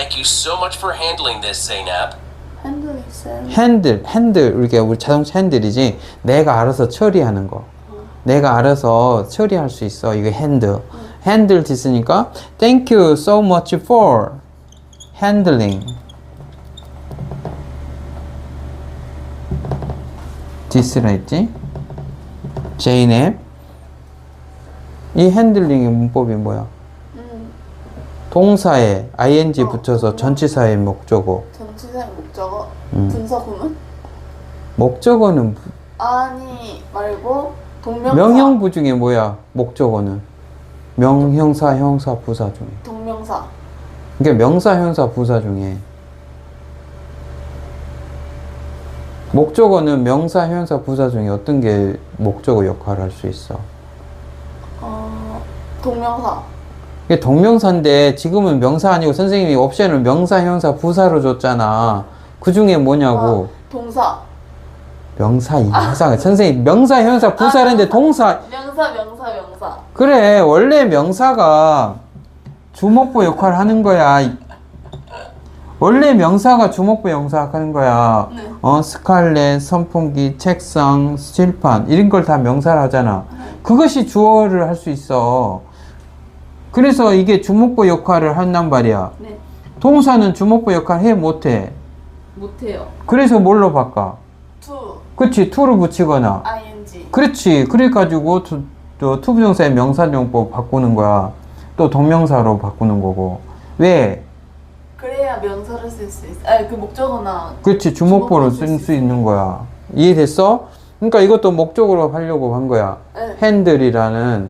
Thank you so much for handling this, Zainab. 핸들이 쌤. 핸들, 핸들, 이렇게 우리 자동차 핸들이지. 내가 알아서 처리하는 거. 내가 알아서 처리할 수 있어. 이거 핸들. 핸들 있으니까 Thank you so much for handling this라 했지? 제이네 이 핸들링의 문법이 뭐야? 음, 동사에 ing 붙여서 전치사의 목적어 전치사의 목적어. 음. 분사구문? 목적어는 아니 말고 동명사. 명형부 중에 뭐야? 목적어는 명형사, 형사, 부사 중에. 동명사. 그러니까 명사, 형사, 부사 중에 목적어는 명사, 형사, 부사 중에 어떤 게 목적어 역할을 할 수 있어? 어, 동명사. 이게 동명사인데 지금은 명사 아니고 선생님이 옵션을 명사, 형사, 부사로 줬잖아. 그 중에 뭐냐고. 아, 동사. 명사, 이사. 선생님 명사, 형사, 부사인데 동사. 명사, 명사, 명사. 그래 원래 명사가 주목부 역할을 하는 거야 원래 명사가 주목부 역할을 하는 거야 네. 어 스칼렛 선풍기 책상 칠판 이런 걸 다 명사를 하잖아 그것이 주어를 할 수 있어 그래서 이게 주목부 역할을 한단 말이야 네. 동사는 주목부 역할 해 못해 못해요. 그래서 뭘로 바꿔 to, 그치 to를 붙이거나 ing. 그렇지. 그래가지고 두, 또 투부정사의 명사용법 바꾸는 거야. 또 동명사로 바꾸는 거고. 왜? 그래야 명사를 쓸 수 있어. 아니 그 목적어나 그렇지. 주목보로 주목보로 쓸쓸 수 수 있는 거야. 이해됐어? 그러니까 이것도 목적으로 하려고 한 거야. 네. 핸들이라는